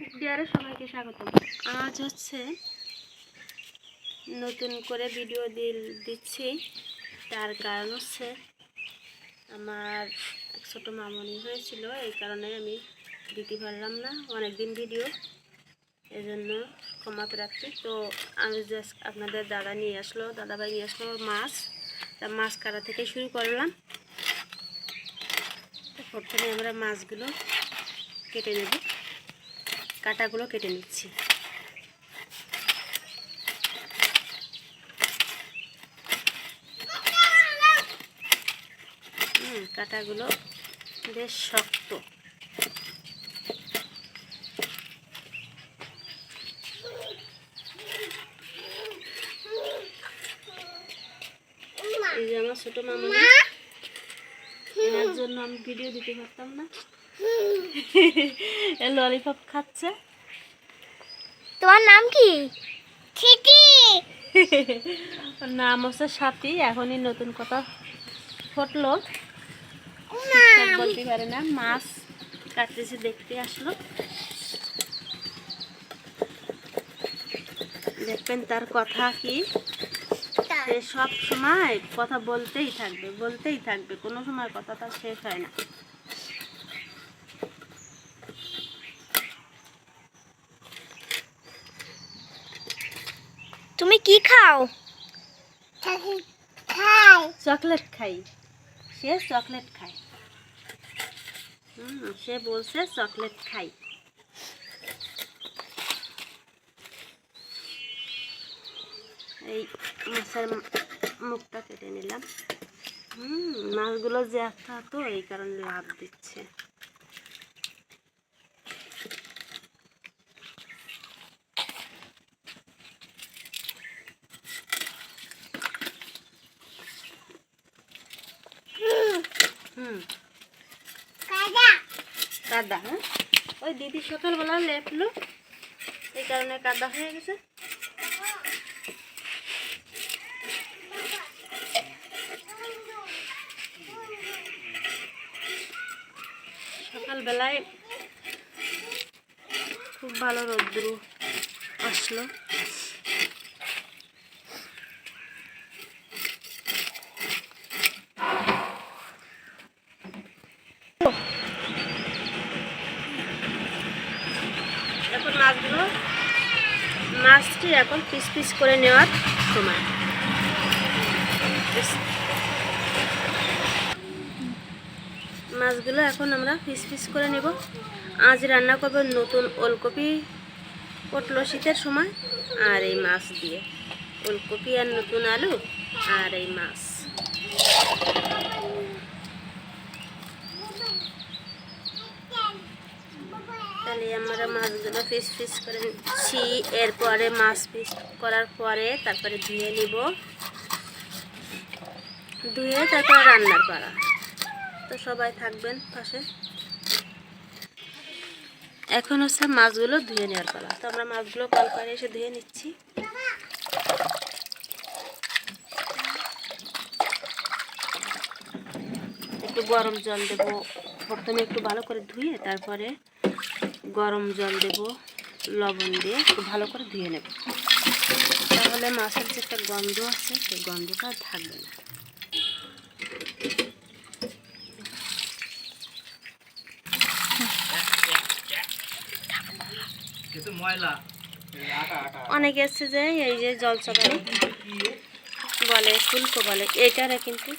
কুকডিয়ারে সবাইকে স্বাগতম। আজ হচ্ছে নতুন করে ভিডিও দিচ্ছি। তার কারণ হচ্ছে আমার এক ছোটো মামনি হয়েছিল, এই কারণে আমি দিতে পারলাম না। অনেক দিন ভিডিও এই জন্য ক্ষমা প্রার্থী। তো আমি জাস্ট আপনাদের দাদা নিয়ে আসলো, দাদাভাই নিয়ে আসলো মাছ। তা মাছ কাটা থেকে শুরু করলাম। প্রথমে আমরা মাছগুলো কেটে নেব। কাটাগুলো কেটে নিচ্ছি। কাটাগুলো বেশ শক্ত। এই যে আমার ছোট মামনি এনার জন্য আমি ভিডিও দিতে পারতাম না। ললিপপ খাচ্ছে। তোমার নাম কি? ওর নাম হচ্ছে সাথী এখনই নতুন কথা ফুটলো। বলতে পারে না মাছ কাটতেছে দেখতে আসলো। দেখবেন তার কথা কি? সে সব সময় কথা বলতেই থাকবে বলতেই থাকবে। কোনো সময় কথা তার শেষ হয় না। তুমি কি খাও? খাই। চকলেট খাই। সে চকলেট খায়। হুম সে বলছে চকলেট খাই। এই মাছের মুখটা কেটে নিলাম। হুম মাছগুলো যে একটা তো এই কারণে লাভ দিচ্ছে। হুম। কাদা। কাদা হ্যাঁ? ওই দিদি সকালবেলা লেপলো এই কারণে কাদা হয়ে গেছে। সকালবেলায় খুব ভালো রোদ্রু আসলো। এখন মাছগুলো মাছটি এখন পিস পিস করে নেওয়ার সময় বেশ- মাছগুলো এখন আমরা পিস পিস করে নেব। আজ রান্না করব নতুন ওলকপি পটলো শীতের সময় আর এই মাছ দিয়ে। ওলকপি আর নতুন আলু আর এই মাছ। তাহলে আমরা মাছগুলো পিস পিস করে নিচ্ছি। এরপরে মাছ পিস করার পরে তারপরে ধুয়ে নিব। ধুয়ে তারপরে রান্নার পাড়া তো সবাই থাকবেন পাশে। এখন হচ্ছে মাছগুলো ধুয়ে নেওয়ার পালা। তো আমরা মাছগুলো কল করে এসে ধুয়ে নিচ্ছি। একটু গরম জল দেব। প্রথমে একটু ভালো করে ধুয়ে তারপরে গরম জল দেব, লবণ দিয়ে একটু ভালো করে ধুয়ে নেব। তাহলে মাছের যে একটা গন্ধ আছে, সেই গন্ধটা থাকবে না কিন্তু ময়লা এই আটা আটা অনেকে এসছে যে, এই যে জল চকানি বলে, ফুলকো বলে, এটারে কিন্তু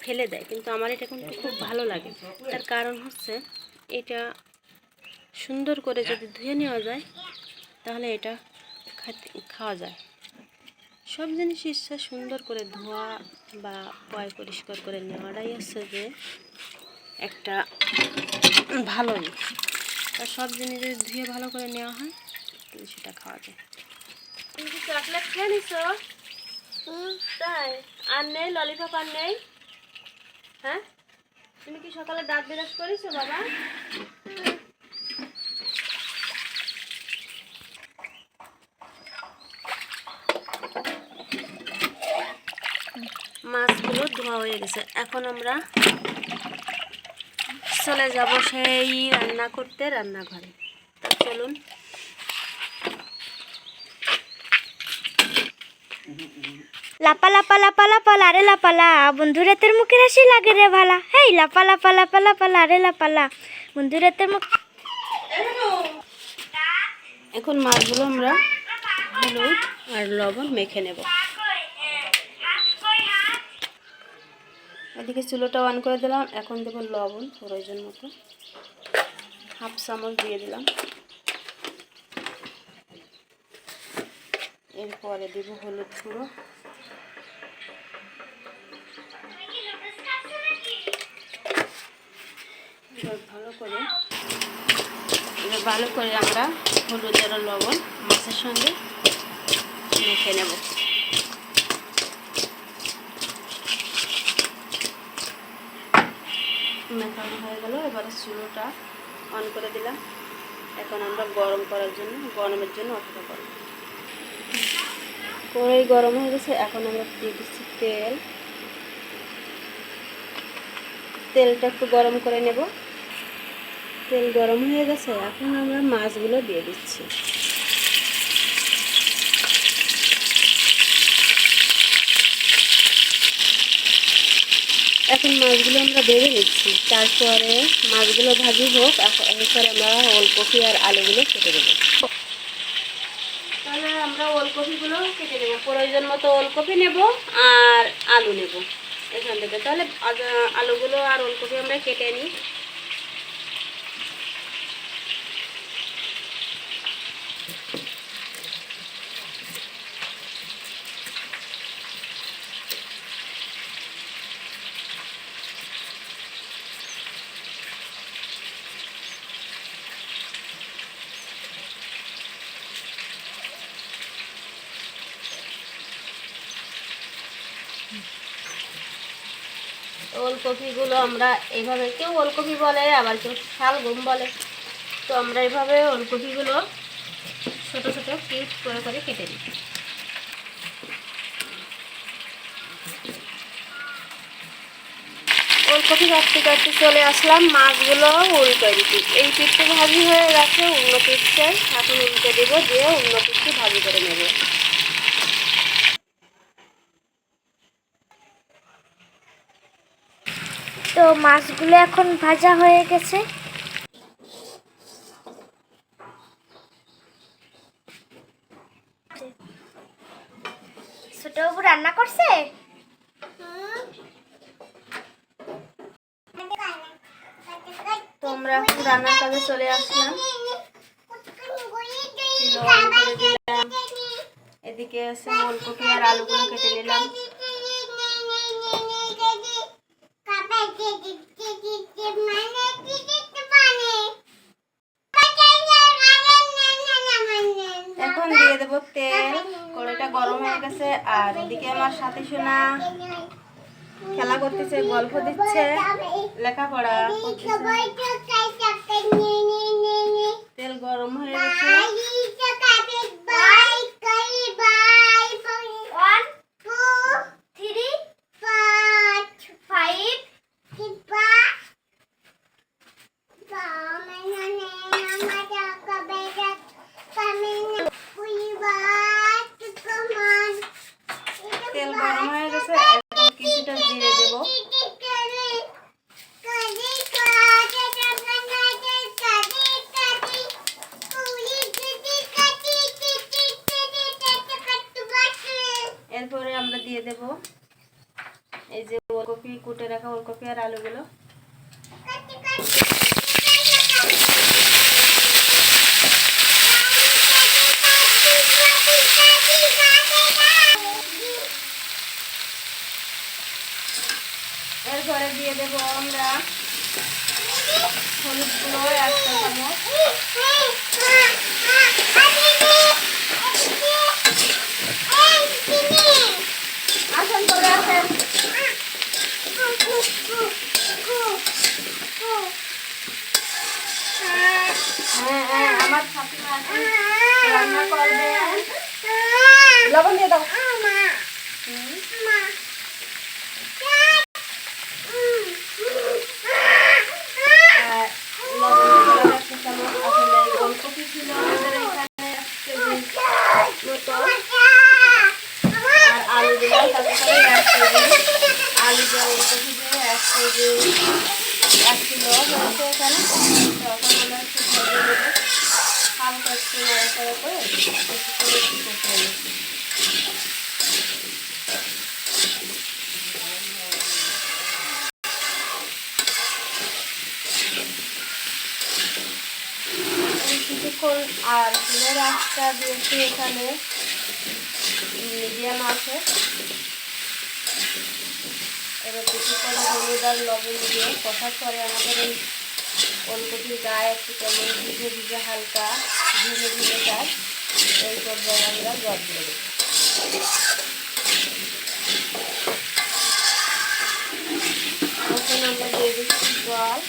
ফেলে দেয়। কিন্তু আমার এটা কিন্তু খুব ভালো লাগে। তার কারণ হচ্ছে, এটা সুন্দর করে যদি ধুয়ে নেওয়া যায়, তাহলে এটা খাওয়া যায়। সব জিনিস ইচ্ছা সুন্দর করে ধোয়া বা পয় পরিষ্কার করে নেওয়াটাই হচ্ছে যে, একটা ভালোই আর সব জিনিস যদি ধুয়ে ভালো করে নেওয়া হয় তাহলে সেটা খাওয়া যায়। তুমি কি চকলেট খেয়ে নিছো? তাই। আর নেই ললিপপ আর নেই। হ্যাঁ? তুমি কি সকালে দাঁত বিরাজ করেছ বাবা? মাছগুলো ধোয়া হয়ে গেছে। এখন আমরা চলে যাব সেই রান্না করতে রান্নাঘরে। তো চলুন। লাপা লাপা লাপা লাপা লারে লাপালা বন্ধুরা তোর মুখের হাসি লাগে রে ভালা। হেই, লাপা লাপা লাপা লাপা লারে লাপালা বন্ধুরা তোর মুখ এখন মাছগুলো আমরা হলুদ আর লবণ মেখে নেব। এদিকে চুলোটা অন করে দিলাম। এখন দেবো লবণ, প্রয়োজন মতো। হাফ চামচ দিয়ে দিলাম। এরপরে দেবো হলুদ গুঁড়ো। ভালো করে। এবার ভালো করে আমরা হলুদ আর লবণ মাছের সঙ্গে মেখে নেব। মেখানো হয়ে গেল, এবারে চুলোটা অন করে দিলাম। এখন আমরা গরম করার জন্য, গরমের জন্য অপেক্ষা করব। কড়াই গরম হয়ে গেছে, এখন আমরা দিয়ে দিচ্ছি তেল। তেলটা একটু গরম করে নেব। তেল গরম হয়ে গেছে, এখন আমরা মাছগুলো দিয়ে দিচ্ছি। এখন মাছগুলো আমরা বেড়ে নিচ্ছি, তারপরে মাছগুলো ভাজি হোক এরপরে আমরা ওলকপি আর আলুগুলো কেটে দেবো। তাহলে আমরা ওলকপিগুলো কেটে নেব, প্রয়োজন মতো ওলকপি নেব আর আলু নেব এখান থেকে। তাহলে আলুগুলো আর ওলকপি আমরা কেটে নিই। ওলকপিগুলো আমরা এইভাবে কেউ ওলকপি বলে, আবার কেউ শালগম বলে। তো আমরা এইভাবে ওলকপিগুলো ছোট ছোট পিস করে করে কেটে দিই ওলকপি কাটতে কাটতে চলে আসলাম, মাছগুলো উল্টে দিচ্ছি। এই পিঠটা ভাজি হয়ে গেছে অন্য পিঠটাই এখন উল্টে দেবো, দিয়ে অন্য পিঠটি ভাজি করে নেব। মাছগুলো এখন ভাজা হয়ে গেছে। ছোট বাবু রান্না করছে? তো আমরা রান্নার কাজে চলে আসলাম। এদিকে আছে ওলকপি আর আলুগুলো কেটে নিলাম। এখন দিয়ে দেবো তেল। কড়াইটা গরম হয়ে গেছে। আর এদিকে আমার সাথে শোনা খেলা করতেছে, গল্প দিচ্ছে, লেখাপড়া তেল গরম হয়ে গেছে ওয়ান টু থ্রি ফাইভ তেল গরম হয়ে গেছে এখন কিছুটা জিরে দেবো এরপরে আমরা দিয়ে দেব এই যে ওলকপি কুটে রাখা আর আলুগুলো এরপরে দিয়ে দেব আমরা হলুদ গুঁড়ো একটা চামচ আসেন চলে আসেন হ্যাঁ হ্যাঁ আমার ঠাকুমা রান্না করবে। লবণ দিয়ে দাও হুম। আর লবণ দিলাম একটা চামচ আসলে এই ওলকপি ছিল আমাদের এখানে এক কেজি মতো এখানে তো এখন আমরা একটু ভেজে নেব হালকা একটু নাড়াচাড়া কিছুক্ষণ আর ফুলের আঁচটা দিয়েছি এখানে। মিডিয়াম আছে। এবার কিছুক্ষণ হলুদ আর লবণ দিয়ে কষার পরে আমাদের এই ওলকপির গায়ে একটু কেমন ভিজে ভিজে হালকা ভিজে ভিজে যায় এই পর্যায়ে আমরা জল দিয়ে দেবো এখন আমরা দিয়ে দিচ্ছি জল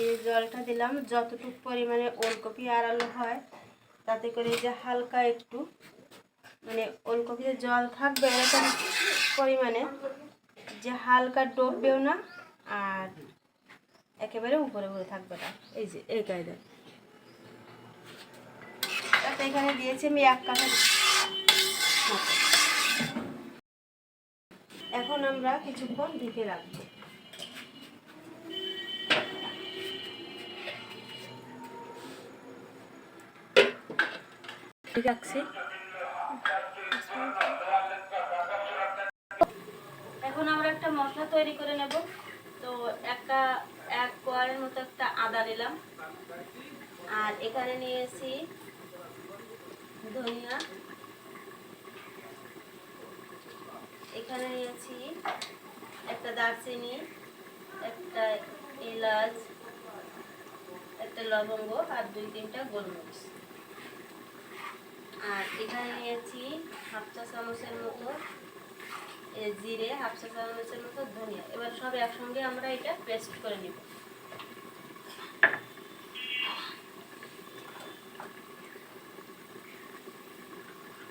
এই জলটা দিলাম, যতটুকু পরিমাণে ওলকপি আড়ালো হয়, তাতে করে যে হালকা একটু মানে ওলকপিতে জল থাকবে এরকম পরিমাণে, যে হালকা ডুববেও না, আর একেবারে উপরে উপরে থাকবে না। এই যে, এই কায়দা তাতে এখানে দিয়েছি আমি এক কাঠা এখন আমরা কিছুক্ষণ ঢেকে রাখব। আছে। এখন আমরা একটা মশলা তৈরি করে নেব। তো একটা, এক কোয়ারের মতো একটা আদা নিলাম। আর এখানে নিয়েছি ধনিয়া। এখানে নিয়েছি একটা দারচিনি, একটা এলাচ, একটা লবঙ্গ আর দুই তিনটা গোলমরিচ। আর এখানে নিয়েছি হাফ চা চামচের মতো জিরে, হাফ চা চামচের মতো ধনিয়া। এবার সব একসঙ্গে আমরা এটা পেস্ট করে নিব।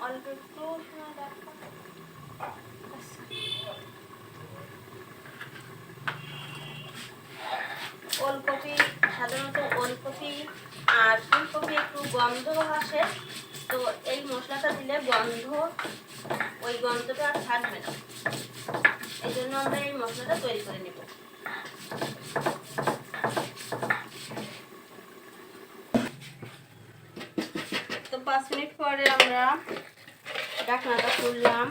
অল্প একটু। ওলকপি, সাধারণত ওলকপি আর ফুলকপি একটু গন্ধ আসে মশলাটা দিলে গন্ধ, ওই গন্ধটা আর থাকবে না। এই জন্য আমরা এই মশলাটা তৈরি করে নেব। তো পাঁচ মিনিট পরে আমরা ডাকনাটা খুললাম।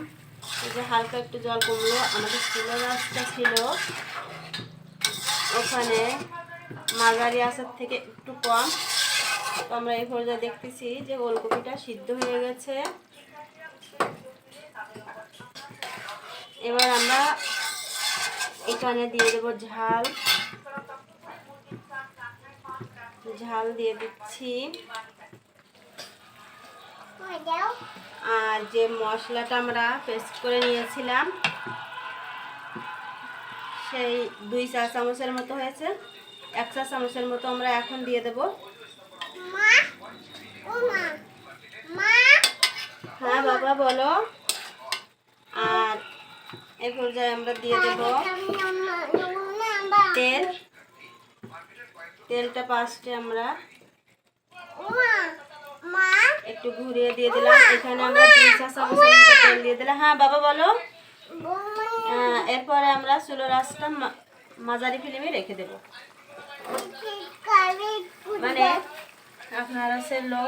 যে হালকা একটু জল কমলো, আমাদের চুলোর রাস্তা ছিল। ওখানে মাঝারি আসার থেকে একটু কম। আমরা এই পর্যায়ে দেখতেছি যে ওলকপিটা সিদ্ধ হয়ে গেছে। এবার আমরা এখানে দিয়ে দেবো ঝাল। ঝাল দিয়ে দিচ্ছি। আর যে মশলাটা আমরা পেস্ট করে নিয়েছিলাম, সেই দুই চা চামচের মতো হয়েছে। এক চা চামচের মতো আমরা এখন দিয়ে দেব। হ্যাঁ বাবা বলো। আর এই পর্যায়ে আমরা দিয়ে দেব তেল। তেলটা পাঁচটে আমরা একটু ঘুরিয়ে দিয়ে দিলাম। এখানে আমরা দুই চা চামচের তেল দিয়ে দিলাম। হ্যাঁ বাবা বলো। এরপরে আমরা চুলো রাসটা মা- মাঝারি ফিল্মে রেখে দেব। মানে আপনার আছে লো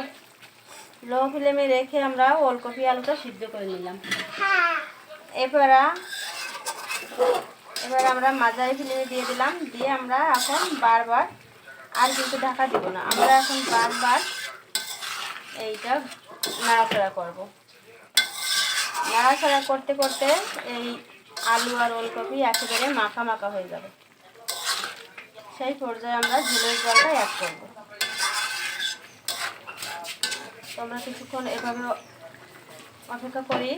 লো ফ্লেমে রেখে আমরা ওলকপি আলুটা সিদ্ধ করে নিলাম। এবার এবার আমরা মাঝারি ফিল্মে দিয়ে দিলাম, দিয়ে আমরা এখন বারবার, আর কিন্তু ঢাকা দিব না। আমরা এখন বারবার এইটা নাড়াচাড়া করব। নাড়াচাড়া করতে করতে এই আলু আর ওলকপি একেবারে মাখা মাখা হয়ে যাবে। সেই পর্যায়ে আমরা ঝোলের জলটা অ্যাড করব তো আমরা কিছুক্ষণ এভাবে অপেক্ষা করি।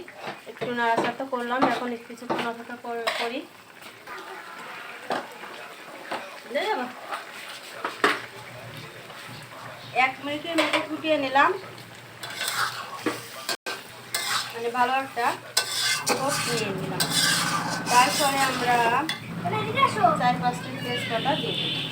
একটু নাড়াচাড়া করলাম এখন কিছুক্ষণ অপেক্ষা কর- এক মিনিটের মতো ফুটিয়ে নিলাম। মানে ভালো একটা নিয়ে নিলাম। তারপরে আমরা চার পাঁচটা তেজপাতা দিই